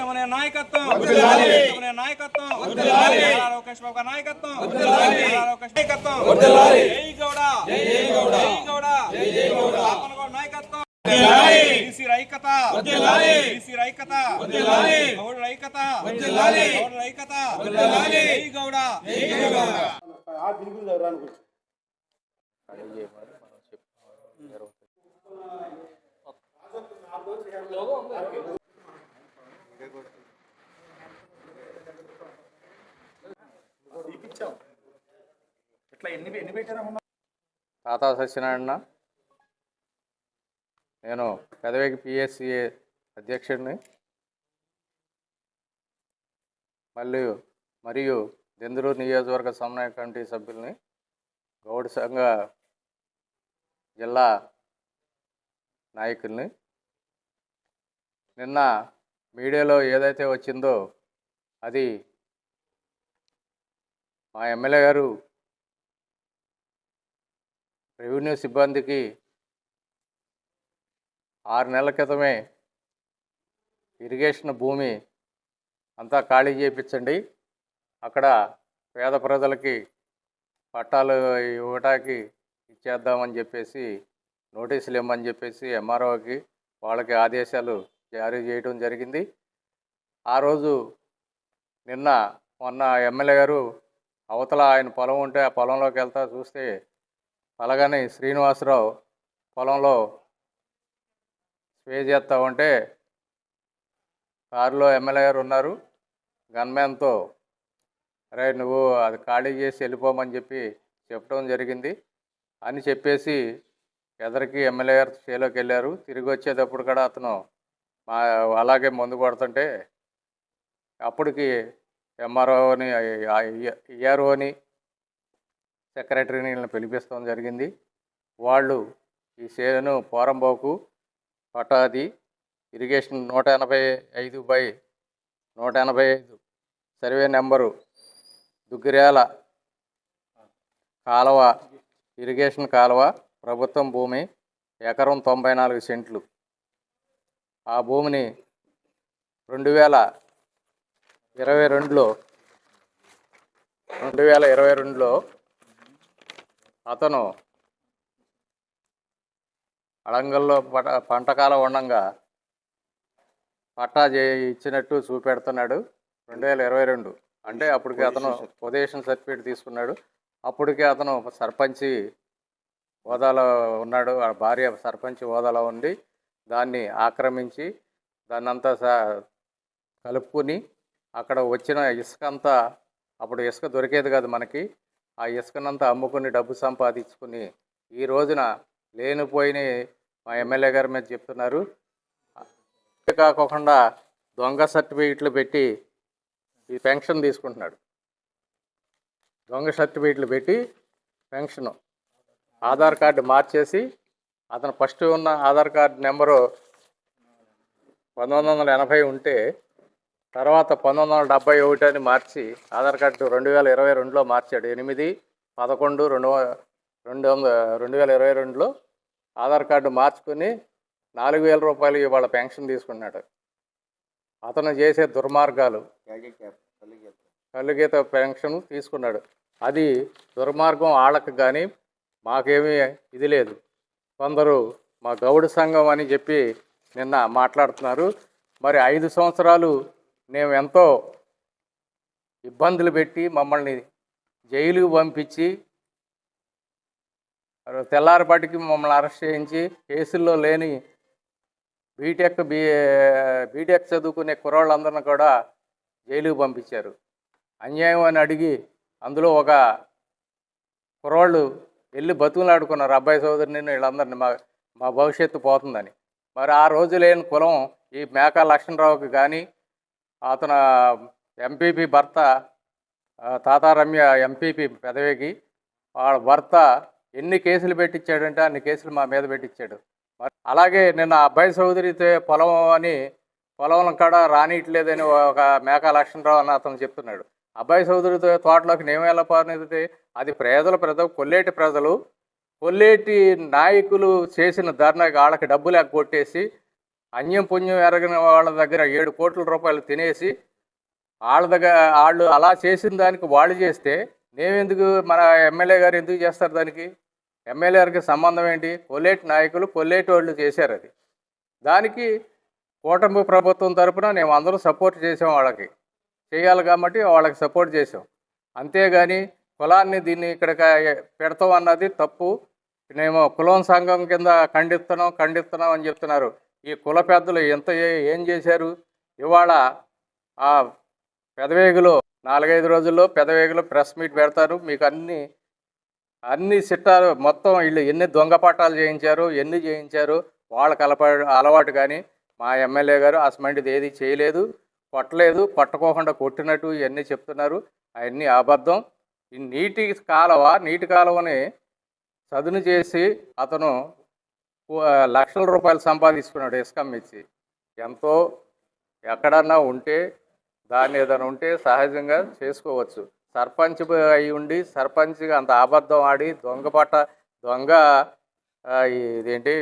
ఇష్టమనే నాయకత్వం ఇష్టమనే నాయకత్వం లోకేష్ బాబు గారి నాయకత్వం లోకేష్ నాయకత్వం జై గౌడ జై గౌడ జై గౌడ జై గౌడ నాయకత్వం బీసీ రైకత బీసీ రైకత గౌడ రైకత గౌడ రైకత జై గౌడ తాతా సత్యనారాయణ. నేను పెదవికి పిఎస్సిఏ అధ్యక్షుడిని. మళ్ళీ మరియు దెందులూరు నియోజకవర్గ సమన్వయ కమిటీ సభ్యుల్ని గౌడ సంఘ జిల్లా నాయకుల్ని. నిన్న మీడియాలో ఏదైతే వచ్చిందో అది మా ఎమ్మెల్యే గారు రెవెన్యూ సిబ్బందికి ఆరు నెలల క్రితమే ఇరిగేషన్ భూమి అంతా ఖాళీ చేయించండి అక్కడ పేద ప్రజలకి పట్టాలు ఇవ్వటానికి ఇచ్చేద్దామని చెప్పేసి నోటీసులు ఇవ్వమని చెప్పేసి ఎంఆర్ఓకి వాళ్ళకి ఆదేశాలు జారీ చేయడం జరిగింది. ఆ రోజు నిన్న మొన్న ఎమ్మెల్యే గారు అవతల ఆయన పొలం ఉంటే ఆ పొలంలోకి వెళ్తా చూస్తే పలగని శ్రీనివాసరావు పొలంలో స్ప్రే చేస్తా ఉంటే కారులో ఎమ్మెల్యే గారు ఉన్నారు గన్మ్యాన్తో అరే నువ్వు అది ఖాళీ చేసి వెళ్ళిపోమని చెప్పి చెప్పడం జరిగింది అని చెప్పేసి ఎదరికి ఎమ్మెల్యే గారు చేలోకి వెళ్ళారు తిరిగి వచ్చేటప్పుడు కూడా అతను మా అలాగే ముందు కొడుతుంటే అప్పటికి ఎంఆర్ఓని ఈఆర్ఓని సెక్రటరీని పిలిపిస్తాం జరిగింది. వాళ్ళు ఈ సేను పోరంబోకు పటాది ఇరిగేషన్ నూట ఎనభై ఐదు బై నూట ఎనభై ఐదు సర్వే నెంబరు దుగ్గిరాల కాలువ ఇరిగేషన్ కాలువ ప్రభుత్వం భూమి ఎకరం తొంభై నాలుగు సెంట్లు. ఆ భూమిని రెండు వేల ఇరవై రెండులో రెండు వేల ఇరవై రెండులో అతను అడంగల్లో పట పంటకాలం ఉండంగా పట్టా చే ఇచ్చినట్టు చూపెడుతున్నాడు. రెండు వేల ఇరవై రెండు. అంటే అప్పటికి అతను పొజిషన్ సర్టిఫికేట్ తీసుకున్నాడు. అప్పటికే అతను సర్పంచి హోదాలో ఉన్నాడు. ఆ భార్య సర్పంచ్ హోదాలో ఉండి దాన్ని ఆక్రమించి దాన్ని అంతా స- కలుపుకుని అక్కడ వచ్చిన ఇసుక అంతా అప్పుడు ఇసుక దొరికేది కాదు మనకి. ఆ ఇసుకనంతా అమ్ముకుని డబ్బు సంపాదించుకుని ఈ రోజున లేనిపోయిన మా ఎమ్మెల్యే గారి మీద చెప్తున్నారు. కాకుండా దొంగ సర్టిఫికెట్లు పెట్టి ఈ పెన్షన్ తీసుకుంటున్నాడు. దొంగ సర్టిఫికెట్లు పెట్టి పెన్షన్ ఆధార్ కార్డు మార్చేసి అతను ఫస్ట్ ఉన్న ఆధార్ కార్డు నెంబరు పంతొమ్మిది వందల ఎనభై ఉంటే తర్వాత పంతొమ్మిది వందల డెబ్బై ఒకటి అని మార్చి ఆధార్ కార్డు రెండు వేల ఇరవై రెండులో మార్చాడు. ఎనిమిది పదకొండు రెండు రెండు వందల రెండు వేల ఇరవై రెండులో ఆధార్ కార్డు మార్చుకుని నాలుగు వేల రూపాయలు ఇవాళ పెన్షన్ తీసుకున్నాడు. అతను చేసే దుర్మార్గాలు. కలుగీత పెన్షన్ తీసుకున్నాడు. అది దుర్మార్గం వాళ్ళకి కానీ మాకేమీ ఇది లేదు. కొందరు మా గౌడ సంఘం అని చెప్పి నిన్న మాట్లాడుతున్నారు. మరి ఐదు సంవత్సరాలు మేము ఎంతో ఇబ్బందులు పెట్టి మమ్మల్ని జైలుకు పంపించి తెల్లారిపాటికి మమ్మల్ని అరెస్ట్ చేయించి కేసుల్లో లేని బీటెక్ బీ బీటెక్ చదువుకునే కుర్రాళ్ళందరిని కూడా జైలుకు పంపించారు. అన్యాయం అని అడిగి అందులో ఒక కుర్రాళ్ళు వెళ్ళి బతుకులాడుకున్నారు. అబ్బాయి సోదరిని వీళ్ళందరినీ మా మా భవిష్యత్తు పోతుందని. మరి ఆ రోజు లేని కులం ఈ మేకా లక్ష్మణరావుకి కానీ అతను ఎంపీపీ భర్త తాతారమ్య ఎంపీపీ పెదవికి వాళ్ళ భర్త ఎన్ని కేసులు పెట్టించాడంటే అన్ని కేసులు మా మీద పెట్టించాడు. అలాగే నిన్న అబ్బాయి సోదరితో పొలం అని పొలం కాడ రానియట్లేదని ఒక మేక లక్ష్మణరావు అని అతను చెప్తున్నాడు. అబ్బాయి సోదరితో తోటలోకి నేను ఎలా అది ప్రజల ప్రజలు కొల్లేటి ప్రజలు కొల్లేటి నాయకులు చేసిన ధర్నాకి వాళ్ళకి డబ్బులు కొట్టేసి అన్యం పుణ్యం ఎరగిన వాళ్ళ దగ్గర ఏడు కోట్ల రూపాయలు తినేసి వాళ్ళ దగ్గర వాళ్ళు అలా చేసిన దానికి వాళ్ళు చేస్తే నేమెందుకు మన ఎమ్మెల్యే గారు ఎందుకు చేస్తారు దానికి? ఎమ్మెల్యే గారికి సంబంధం ఏంటి? కొల్లేటి నాయకులు కొల్లేటి వాళ్ళు చేశారు అది. దానికి కూటమి ప్రభుత్వం తరపున మేము అందరూ సపోర్ట్ చేసాం వాళ్ళకి. చేయాలి కాబట్టి వాళ్ళకి సపోర్ట్ చేసాం. అంతేగాని కులాన్ని దీన్ని ఇక్కడ పెడతాం అన్నది తప్పు. మేము కులం సంఘం కింద ఖండిస్తున్నాం ఖండిస్తున్నాం అని చెప్తున్నారు. ఈ కుల పెద్దలు ఎంత ఏం చేశారు? ఇవాళ ఆ పెదవేగులో నాలుగైదు రోజుల్లో పెదవేగులో ప్రెస్ మీట్ పెడతారు. మీకు అన్ని అన్ని సిట్టాలు మొత్తం వీళ్ళు ఎన్ని దొంగ పట్టాలు చేయించారు ఎన్ని చేయించారు? వాళ్ళకి అలపా అలవాటు కానీ మా ఎమ్మెల్యే గారు అసమంటిది ఏది చేయలేదు. కొట్టలేదు కొట్టకోకుండా కొట్టినట్టు ఇవన్నీ చెప్తున్నారు. అవన్నీ అబద్ధం. ఈ నీటి కాలువ నీటి కాలువని చదును చేసి అతను లక్షల రూపాయలు సంపాదించుకున్నాడు ఇసుకమ్మ ఇచ్చి. ఎంతో ఎక్కడన్నా ఉంటే దాన్ని ఏదైనా ఉంటే సహజంగా చేసుకోవచ్చు. సర్పంచ్ అయి ఉండి సర్పంచ్గా అంత అబద్ధం ఆడి దొంగ పట్ట దొంగ ఇదేంటి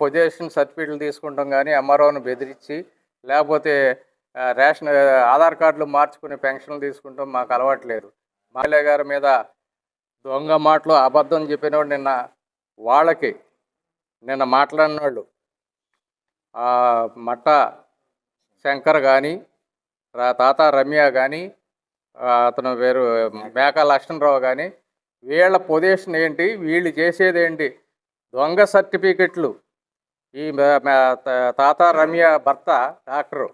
పొజిషన్ సర్టిఫికెట్లు తీసుకుంటాం కానీ ఎంఆర్ఓని బెదిరించి లేకపోతే రేషన్ ఆధార్ కార్డులు మార్చుకుని పెన్షన్లు తీసుకుంటాం మాకు అలవాట్లేదు మాలయ్య గారి మీద దొంగ మాటలు అబద్ధం చెప్పినవాడు నిన్న వాళ్ళకి నిన్న మాట్లాడిన వాళ్ళు ఆ, మట్ట శంకర్ కానీ తాత రమ్య కానీ అతను వేరు మేక లక్ష్మణరావు కానీ వీళ్ళ పొజిషన్ ఏంటి? వీళ్ళు చేసేది ఏంటి? దొంగ సర్టిఫికెట్లు. ఈ తాత రమ్య భర్త డాక్టరు.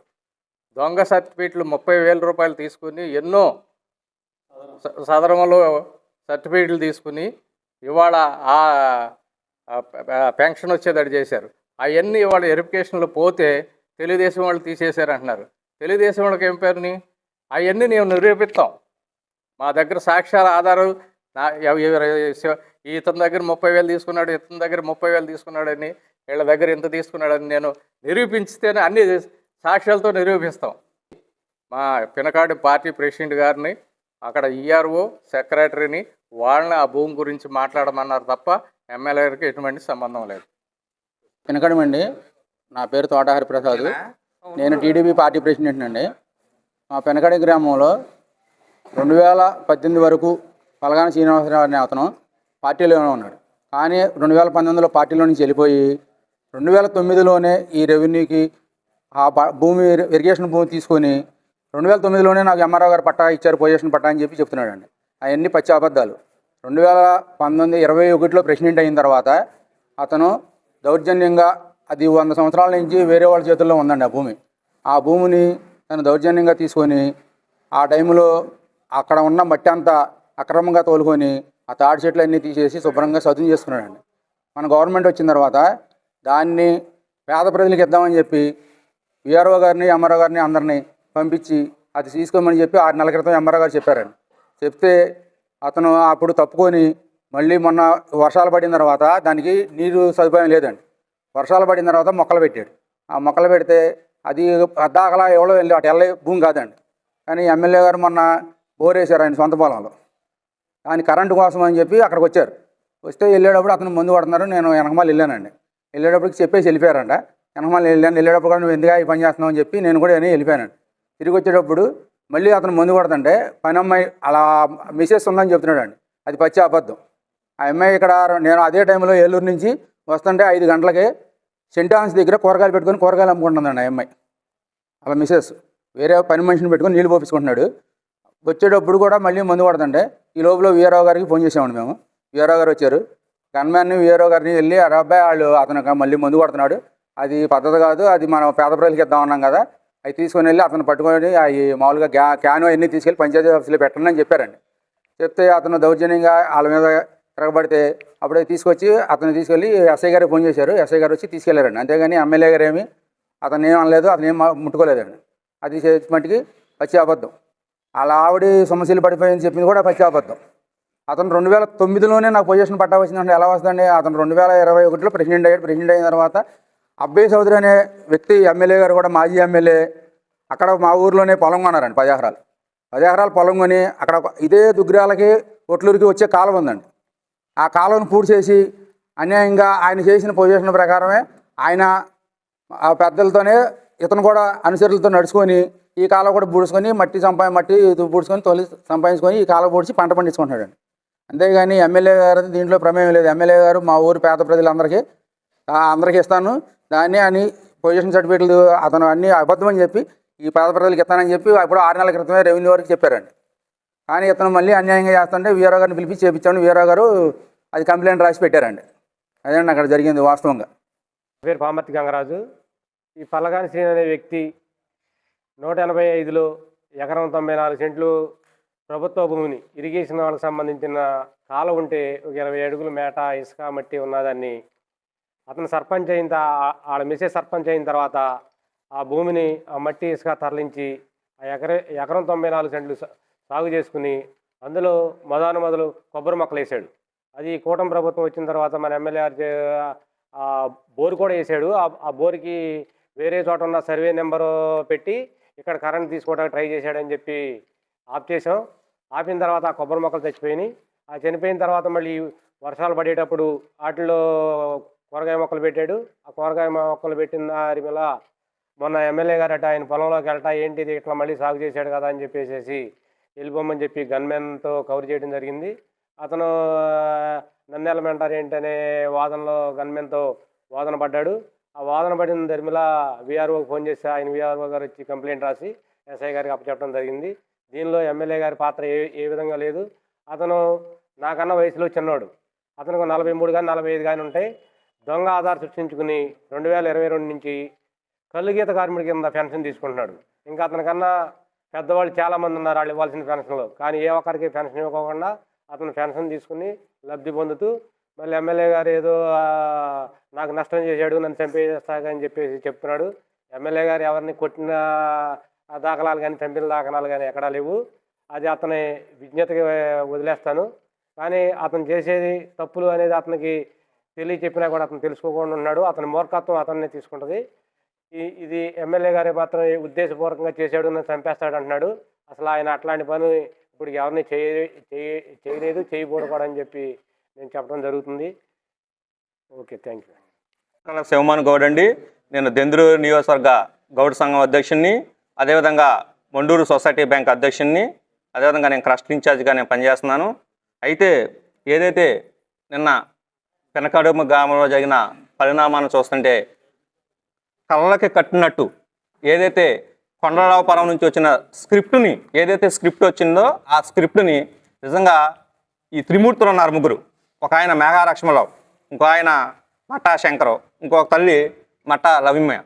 దొంగ సర్టిఫికెట్లు ముప్పై వేల రూపాయలు తీసుకుని ఎన్నో స- సదరంలో సర్టిఫికెట్లు తీసుకుని ఇవాళ ఆ పెన్షన్ వచ్చేటట్టు చేశారు. అవన్నీ వాళ్ళ వెరిఫికేషన్లో పోతే తెలుగుదేశం వాళ్ళు తీసేశారు అంటున్నారు తెలుగుదేశం వాళ్ళకి ఏం పేరుని? అవన్నీ నేను నిరూపిస్తాం. మా దగ్గర సాక్ష్యాల ఆధారం నా ఇతని దగ్గర ముప్పై వేలు తీసుకున్నాడు ఇతని దగ్గర ముప్పై వేలు తీసుకున్నాడని వీళ్ళ దగ్గర ఇంత తీసుకున్నాడని నేను నిరూపించితేనే అన్ని సాక్ష్యాలతో నిరూపిస్తాం. మా పినకాడు పార్టీ ప్రెసిడెంట్ గారిని అక్కడ ఈఆర్ఓ సెక్రటరీని వాళ్ళని ఆ భూమి గురించి మాట్లాడమన్నారు తప్ప ఎమ్మెల్యే గారికి ఎటువంటి సంబంధం లేదు. వెనకడమండి నా పేరు తోట హరిప్రసాద్ నేను టీడీపీ పార్టీ ప్రెసిడెంట్ అండి. మా పెనకడి గ్రామంలో రెండు వేల పద్దెనిమిది వరకు పలగాన శ్రీనివాసరావు అనే అతను పార్టీలోనే ఉన్నాడు. కానీ రెండు వేల పంతొమ్మిదిలో పార్టీలో నుంచి వెళ్ళిపోయి రెండు వేల తొమ్మిదిలోనే ఈ రెవెన్యూకి ఆ భూమి ఇరిగేషన్ భూమి తీసుకొని రెండు వేల తొమ్మిదిలోనే నాకు ఎంఆర్ఓ గారు పట్టా ఇచ్చారు పొజిషన్ పట్టా అని చెప్పి చెప్తున్నాడండి. అవన్నీ పచ్చి అబద్ధాలు. రెండు వేల పంతొమ్మిది ఇరవై ఒకటిలో ప్రెసిడెంట్ అయిన తర్వాత అతను దౌర్జన్యంగా అది వంద సంవత్సరాల నుంచి వేరే వాళ్ళ చేతుల్లో ఉందండి ఆ భూమి. ఆ భూమిని తను దౌర్జన్యంగా తీసుకొని ఆ టైంలో అక్కడ ఉన్న మట్టి అంతా అక్రమంగా తోలుకొని ఆ తాడి చెట్లు అన్నీ తీసేసి శుభ్రంగా సదును చేసుకున్నాడండి. మన గవర్నమెంట్ వచ్చిన తర్వాత దాన్ని పేద ప్రజలకు ఇద్దామని చెప్పి విఆర్ఓ గారిని ఎంఆర్ఓ గారిని అందరినీ పంపించి అది తీసుకోమని చెప్పి ఆరు నెలల క్రితం ఎంఆర్ఓ గారు చెప్పారండి. చెప్తే అతను అప్పుడు తప్పుకొని మళ్ళీ మొన్న వర్షాలు పడిన తర్వాత దానికి నీరు సదుపాయం లేదండి. వర్షాలు పడిన తర్వాత మొక్కలు పెట్టాడు. ఆ మొక్కలు పెడితే అది అద్దాకలా ఎవరో వెళ్ళి అటు వెళ్ళే భూమి కాదండి. కానీ ఎమ్మెల్యే గారు మొన్న బోర్ వేశారు ఆయన సొంత పొలంలో. ఆయన కరెంటు కోసం అని చెప్పి అక్కడికి వచ్చారు. వస్తే వెళ్ళేటప్పుడు అతను ముందు పడుతున్నారు నేను వెనకమాల వెళ్ళానండి. వెళ్ళేటప్పటికి చెప్పేసి వెళ్ళిపోయారంట. వెనకమాల వెళ్ళాను. వెళ్ళేటప్పుడు కూడా నువ్వు ఎందుకు ఈ పని చేస్తున్నావు అని చెప్పి నేను కూడా వెళ్ళిపోయానండి. వెళ్ళిపోయాను తిరిగి వచ్చేటప్పుడు మళ్ళీ అతను ముందు పడుతుంటే పని అమ్మాయి అలా మిసెస్ ఉందని చెప్తున్నాడండి. అది పచ్చి అబద్ధం. ఆ అమ్మాయి ఇక్కడ నేను అదే టైంలో ఏలూరు నుంచి వస్తుంటే ఐదు గంటలకి సెంటాన్స్ దగ్గర కూరగాయలు పెట్టుకొని కూరగాయలు అమ్ముకుంటుందండి ఆ అమ్మాయి. అలా మిసెస్ వేరే పని మనిషిని పెట్టుకొని నీళ్ళు పోపించుకుంటున్నాడు వచ్చేటప్పుడు కూడా మళ్ళీ మందు పడుతుంటే ఈ లోపల వీఆర్ఓ గారికి ఫోన్ చేసామండి మేము. వీఆర్ఓ గారు వచ్చారు. గన్మ్యాన్ని వీఆర్ఓ గారిని వెళ్ళి ఆ అబ్బాయి వాళ్ళు అతను మళ్ళీ మందు పడుతున్నాడు అది పద్ధతి కాదు. అది మనం పేద ప్రజలకి ఇద్దామన్నాం కదా. అవి తీసుకొని వెళ్ళి అతను పట్టుకొని అవి మామూలుగా గ్యా క్యాను అవన్నీ తీసుకెళ్ళి పంచాయతీ ఆఫీస్లో పెట్టండి అని చెప్పారండి. చెప్తే అతను దౌర్జన్యంగా వాళ్ళ మీద తిరగబడితే అప్పుడే తీసుకొచ్చి అతను తీసుకెళ్ళి ఎస్ఐ గారికి ఫోన్ చేశారు. ఎస్ఐ గారు వచ్చి తీసుకెళ్ళారండి. అంతేగాని ఎమ్మెల్యే గారు ఏమి అతను ఏం అనలేదు అతను ఏం ముట్టుకోలేదండి. అది మటుకి పచ్చి అబద్ధం. అలా ఆవిడ సమస్యలు పడిపోయిందని చెప్పింది కూడా పచ్చి అబద్ధం. అతను రెండు వేల తొమ్మిదిలోనే నాకు పొజిషన్ పట్టా వచ్చిందంటే ఎలా వస్తుందండి? అతను రెండు వేల ఇరవై ఒకటిలో ప్రెసిడెంట్ అయ్యాడు. ప్రెసిడెంట్ అయిన తర్వాత అబ్బాయి చౌదరి అనే వ్యక్తి ఎమ్మెల్యే గారు కూడా మాజీ ఎమ్మెల్యే. అక్కడ మా ఊర్లోనే పొలం కొన్నారండి పది ఎకరాలు పది ఎకరాలు పొలం కొని అక్కడ ఇదే దుగ్గిరాలకి ఒట్లూరికి వచ్చే కాలం ఉందండి. ఆ కాలువను పూడ్చేసి అన్యాయంగా ఆయన చేసిన పొజిషన్ ప్రకారమే ఆయన ఆ పెద్దలతోనే ఇతను కూడా అనుచరులతో నడుచుకొని ఈ కాలం కూడా పూడ్చుకొని మట్టి సంపా మట్టి పూడ్చుకొని తొలి సంపాదించుకొని ఈ కాలం పూడ్చి పంట పండించుకుంటాడండి అంతేగాని ఎమ్మెల్యే గారు దీంట్లో ప్రమేయం లేదు. ఎమ్మెల్యే గారు మా ఊరు పేద ప్రజలందరికీ అందరికీ ఇస్తాను. దాన్ని అని పొజిషన్ సర్టిఫికేట్లు అతను అన్ని అబద్ధం అని చెప్పి ఈ పేద ప్రజలకు ఇస్తానని చెప్పి అప్పుడు ఆరు నెలల క్రితమే రెవెన్యూ వారికి చెప్పారండి. కానీ ఇతను మళ్ళీ అన్యాయంగా చేస్తుంటే వీరో గారిని పిలిపి చేపించామని వీరో గారు అది కంప్లైంట్ రాసి పెట్టారండి. అదేండి అక్కడ జరిగింది వాస్తవంగా. పేరు పామర్తి గంగరాజు. ఈ పల్లగాని శ్రీని అనే వ్యక్తి నూట ఎనభై ఐదులో ఎకరం తొంభై నాలుగు సెంట్లు ప్రభుత్వ భూమిని ఇరిగేషన్ వాళ్ళకి సంబంధించిన కాలం ఉంటే ఒక ఇరవై అడుగులు మేట ఇసుక మట్టి ఉన్నదాన్ని అతను సర్పంచ్ అయిన వాళ్ళ ఆడ మిసెస్ సర్పంచ్ అయిన తర్వాత ఆ భూమిని ఆ మట్టి ఇసుక తరలించి ఆ ఎకర ఎకరం తొంభై నాలుగు సెంట్లు సాగు చేసుకుని అందులో మొదలు మొదలు కొబ్బరి మొక్కలు వేసాడు. అది కూటమి ప్రభుత్వం వచ్చిన తర్వాత మన ఎమ్మెల్యే ఆ బోర్ కూడా వేసాడు. ఆ- ఆ బోర్కి వేరే చోట ఉన్న సర్వే నెంబరు పెట్టి ఇక్కడ కరెంట్ తీసుకోవడానికి ట్రై చేశాడని చెప్పి ఆఫ్ చేసాం ఆపిన తర్వాత ఆ కొబ్బరి మొక్కలు చచ్చిపోయినాయి. ఆ చనిపోయిన తర్వాత మళ్ళీ వర్షాలు పడేటప్పుడు వాటిలో కూరగాయ మొక్కలు పెట్టాడు. ఆ కూరగాయ మొక్కలు పెట్టిన దారి మీద మొన్న ఎమ్మెల్యే గారు అట ఆయన పొలంలోకి వెళ్ళటా ఏంటిది ఇట్లా మళ్ళీ సాగు చేశాడు కదా అని చెప్పేసి వెళ్ళిపోమని చెప్పి గన్మెన్తో కవర్ చేయడం జరిగింది. అతను నన్నెలమంటారు ఏంటనే వాదనలో గన్మెన్తో వాదన పడ్డాడు. ఆ వాదన పడిన ధర్మిల వీఆర్ఓకి ఫోన్ చేసి ఆయన వీఆర్ఓ గారు వచ్చి కంప్లైంట్ రాసి ఎస్ఐ గారికి అప్పచెప్పడం జరిగింది. దీనిలో ఎమ్మెల్యే గారి పాత్ర ఏ ఏ విధంగా లేదు. అతను నాకన్నా వయసులో చిన్నోడు. అతనికి నలభై మూడు కానీ నలభై ఐదు కానీ ఉంటాయి దొంగ ఆధార్ సృష్టించుకుని రెండు వేల ఇరవై రెండు నుంచి కళ్ళు కార్మికుడి కింద పెన్షన్ తీసుకుంటున్నాడు. ఇంకా అతనికన్నా పెద్దవాళ్ళు చాలామంది ఉన్నారు వాళ్ళు ఇవ్వాల్సిన పెన్షన్లు. కానీ ఏ ఒక్కరికి పెన్షన్ ఇవ్వకుండా అతను పెన్షన్ తీసుకుని లబ్ధి పొందుతూ మళ్ళీ ఎమ్మెల్యే గారు ఏదో నాకు నష్టం చేశాడు నన్ను చంపేస్తాగా అని చెప్పేసి చెప్తున్నాడు. ఎమ్మెల్యే గారు ఎవరిని కొట్టిన దాఖలాలు కానీ చంపిన దాఖలాలు కానీ ఎక్కడా లేవు. అది అతని విజ్ఞతకి వదిలేస్తాను. కానీ అతను చేసేది తప్పులు అనేది అతనికి తెలియ చెప్పినా కూడా అతను తెలుసుకోకుండా ఉన్నాడు. అతని మూర్ఖత్వం అతన్నే తీసుకుంటుంది. ఈ ఇది ఎమ్మెల్యే గారే మాత్రం ఉద్దేశపూర్వకంగా చేశాడు నన్ను చంపేస్తాడు అంటున్నాడు. అసలు ఆయన అట్లాంటి పని ఇప్పుడు ఎవరిని చేయ చేయ- చేయలేదు చేయకూడదు అని చెప్పి నేను చెప్పడం జరుగుతుంది. Okay thank you. Shivaman Goud అండి. నేను దెందురు నియోజకవర్గ గౌడ్ సంఘం అధ్యక్షుడిని అదేవిధంగా మొండూరు సొసైటీ బ్యాంక్ అధ్యక్షుడిని అదేవిధంగా నేను క్రస్ట్ ఇన్ఛార్జ్గా నేను పనిచేస్తున్నాను. అయితే ఏదైతే నిన్న పెనకడుమ గ్రామంలో జరిగిన పరిణామాన్ని చూస్తుంటే కళ్ళకి కట్టినట్టు ఏదైతే కొండరావుపురం నుంచి వచ్చిన స్క్రిప్ట్ని ఏదైతే స్క్రిప్ట్ వచ్చిందో ఆ స్క్రిప్ట్ని నిజంగా ఈ త్రిమూర్తులు ఉన్నారు ముగ్గురు. ఒక ఆయన మేఘారక్ష్మరావు ఇంకో ఆయన మట్టా శంకరు ఇంకొక తల్లి మట్టా రవిమ్య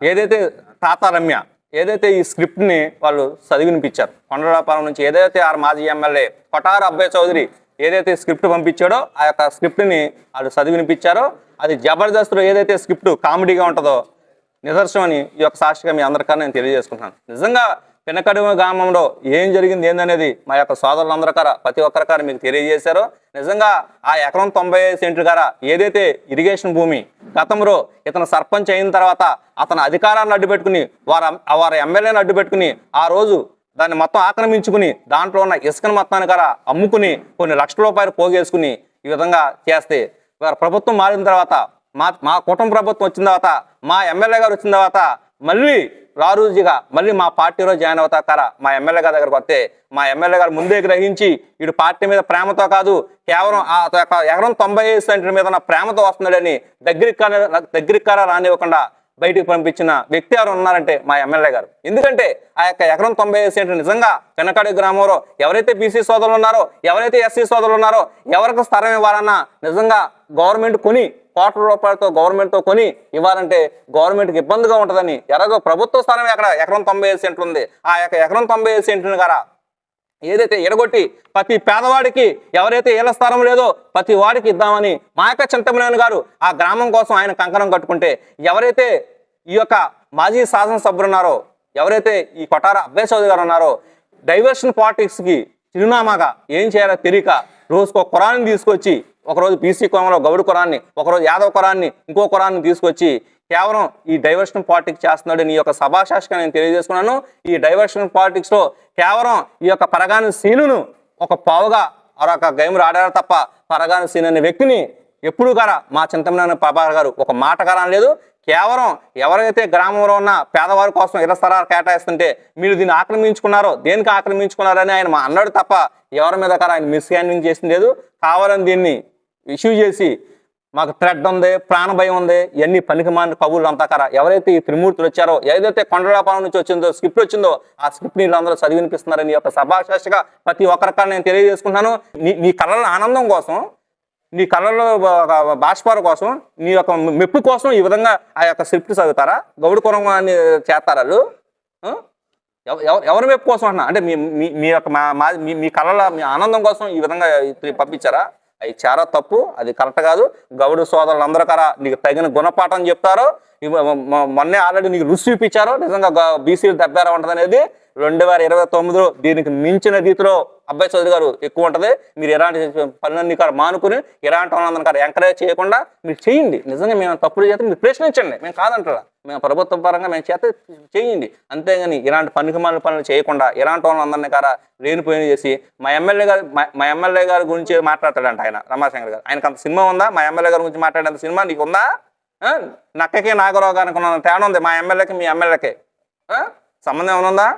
ఏదైతే తాత రమ్య ఏదైతే ఈ స్క్రిప్ట్ని వాళ్ళు చదివినిపించారు కొండరాపురం నుంచి ఏదైతే ఆ మాజీ ఎమ్మెల్యే కొటారు అబ్బాయి చౌదరి ఏదైతే స్క్రిప్ట్ పంపించాడో ఆ యొక్క స్క్రిప్ట్ని వాళ్ళు చదివినిపించారో అది జబర్దస్త్లో ఏదైతే స్క్రిప్ట్ కామెడీగా ఉంటుందో నిదర్శనం అని ఈ యొక్క సాక్షిగా మీ అందరికన్నా నేను తెలియజేసుకుంటున్నాను. నిజంగా పినకడుమ గ్రామంలో ఏం జరిగింది ఏందనేది మా యొక్క సోదరులందరికర ప్రతి ఒక్కరికారు మీకు తెలియజేశారో. నిజంగా ఆ ఎకరం తొంభై ఐదు సెంట్లు గార ఏదైతే ఇరిగేషన్ భూమి గతంలో ఇతను సర్పంచ్ అయిన తర్వాత అతను అధికారాన్ని అడ్డుపెట్టుకుని వారు వారి ఎమ్మెల్యేని అడ్డుపెట్టుకుని ఆ రోజు దాన్ని మొత్తం ఆక్రమించుకుని దాంట్లో ఉన్న ఇసుకను మొత్తాన్ని కూడా అమ్ముకుని కొన్ని లక్షల రూపాయలు పోగేసుకుని ఈ విధంగా చేస్తే ప్రభుత్వం మారిన తర్వాత మా మా కుటుంబ ప్రభుత్వం వచ్చిన తర్వాత మా ఎమ్మెల్యే గారు వచ్చిన తర్వాత మళ్ళీ రారూజీగా మళ్ళీ మా పార్టీలో జాయిన్ అవుతా కారా మా ఎమ్మెల్యే గారి దగ్గరకు వస్తే మా ఎమ్మెల్యే గారు ముందే గ్రహించి వీడు పార్టీ మీద ప్రేమతో కాదు కేవలం ఆ యొక్క ఎకరం తొంభై ఐదు సెంటర్ మీద ఉన్న ప్రేమతో వస్తున్నాడని దగ్గరికి దగ్గరికి కారా రానివ్వకుండా బయటికి పంపించిన వ్యక్తి ఎవరు ఉన్నారంటే మా ఎమ్మెల్యే గారు. ఎందుకంటే ఆ యొక్క ఎకరం తొంభై ఐదు సెంటర్ నిజంగా కనకాడి గ్రామంలో ఎవరైతే బీసీ సోదరులు ఉన్నారో ఎవరైతే ఎస్సీ సోదరులు ఉన్నారో ఎవరికి స్థలం ఇవ్వాలన్నా నిజంగా గవర్నమెంట్ కొని కోట్ల రూపాయలతో గవర్నమెంట్తో కొని ఇవ్వాలంటే గవర్నమెంట్కి ఇబ్బందిగా ఉంటుందని ఎలాగో ప్రభుత్వ స్థలం ఎక్కడ ఎకరం తొంభై ఐదు సెంట్లు ఉంది. ఆ యొక్క ఎకరం తొంభై ఐదు సెంట్లు గారా ఏదైతే ఎడగొట్టి ప్రతి పేదవాడికి ఎవరైతే ఏళ్ళ స్థలం లేదో ప్రతి వాడికి ఇద్దామని మా యొక్క చింతమనేని గారు ఆ గ్రామం కోసం ఆయన కంకణం కట్టుకుంటే ఎవరైతే ఈ యొక్క మాజీ శాసనసభ్యులు ఉన్నారో ఎవరైతే ఈ కొటార అభ్యయ చౌదరి గారు ఉన్నారో డైవర్షన్ పాలిటిక్స్కి చిరునామాగా ఏం చేయాలో తెలియక రోజుకు ఒక కురాన్ని తీసుకొచ్చి ఒకరోజు బీసీ కులంలో గౌడు కురాన్ని ఒకరోజు యాదవ కురాన్ని ఇంకో కురాన్ని తీసుకొచ్చి కేవలం ఈ డైవర్షన్ పాలిటిక్స్ చేస్తున్నాడు నీ యొక్క సభాశాషగా నేను తెలియజేసుకున్నాను. ఈ డైవర్షన్ పాలిటిక్స్లో కేవలం ఈ యొక్క పరగాని సీనును ఒక పావుగా మరొక గేమ్ ఆడారు తప్ప పరగాని సీన్ అనే వ్యక్తిని ఎప్పుడు గారా మా చింతమనేని ప్రభాకర్ గారు ఒక మాట గారా లేదు కేవలం ఎవరైతే గ్రామంలో ఉన్న పేదవారి కోసం ఇతర స్థలాలు కేటాయిస్తుంటే మీరు దీన్ని ఆక్రమించుకున్నారో దేనికి ఆక్రమించుకున్నారని ఆయన మా అన్నాడు తప్ప ఎవరి మీద కరా ఆయన మిస్ హ్యాండింగ్ చేసింది లేదు. కావాలని దీన్ని ఇష్యూ చేసి మాకు థ్రెడ్ ఉంది ప్రాణ భయం ఉంది ఇవన్నీ పనికి మాన కబుర్లు అంతా కరా. ఎవరైతే ఈ త్రిమూర్తులు వచ్చారో ఏదైతే కొండలాపాలెం నుంచి వచ్చిందో స్క్రిప్ట్ వచ్చిందో ఆ స్క్రిప్ట్ నీళ్ళందరూ చదివి వినిపిస్తున్నారని యొక్క సభాశాషగా ప్రతి ఒక్కరికా నేను తెలియజేసుకుంటున్నాను. నీ నీ కళల ఆనందం కోసం నీ కళలో బాష్పార కోసం నీ యొక్క మెప్పు కోసం ఈ విధంగా ఆ యొక్క స్క్రిప్ట్ చదువుతారా? గౌడు కురంగాన్ని చేస్తారా వాళ్ళు? ఎవరి మెప్పు కోసం అంటున్నా? అంటే మీ మీ- మీ యొక్క మా మా- మీ మీ కళల మీ ఆనందం కోసం ఈ విధంగా పంపించారా? అది చాలా తప్పు అది కరెక్ట్ కాదు. గౌడు సోదరులందరూ కరా నీకు తగిన గుణపాఠం చెప్తారో. మొన్నే ఆల్రెడీ నీకు రుచి చూపించారో. నిజంగా బీసీలు దెబ్బేరా ఉంటుంది అనేది రెండు వేల ఇరవై తొమ్మిదిలో దీనికి మించిన రీతిలో అబ్బాయి చౌదరి గారు ఎక్కువ ఉంటుంది. మీరు ఎలాంటి పనులన్నీ కాదు మానుకుని ఎలాంటి వాళ్ళందరినీ కాదు. ఎంకరేజ్ చేయకుండా మీరు చేయండి. నిజంగా మేము తప్పులు చేస్తే మీరు ప్రశ్నించండి. మేము కాదంటారా? మేము ప్రభుత్వ పరంగా మేము చేస్తే చేయండి. అంతేగాని ఇలాంటి పనికి మాలిన పనులు చేయకుండా ఎలాంటి వాళ్ళందరినీ కారా లేనిపోయిన చేసి మా ఎమ్మెల్యే గారు మా- మా ఎమ్మెల్యే గారి గురించి మాట్లాడతాడంట ఆయన రమాశంకర్ గారు. ఆయనకు అంత సినిమా ఉందా? మా ఎమ్మెల్యే గారి గురించి మాట్లాడేంత సినిమా నీకు ఉందా? నక్కకి నాగరావు గారికి తేడా ఉంది మా ఎమ్మెల్యేకి మీ ఎమ్మెల్యేకి. సంబంధం ఏమైనా ఉందా?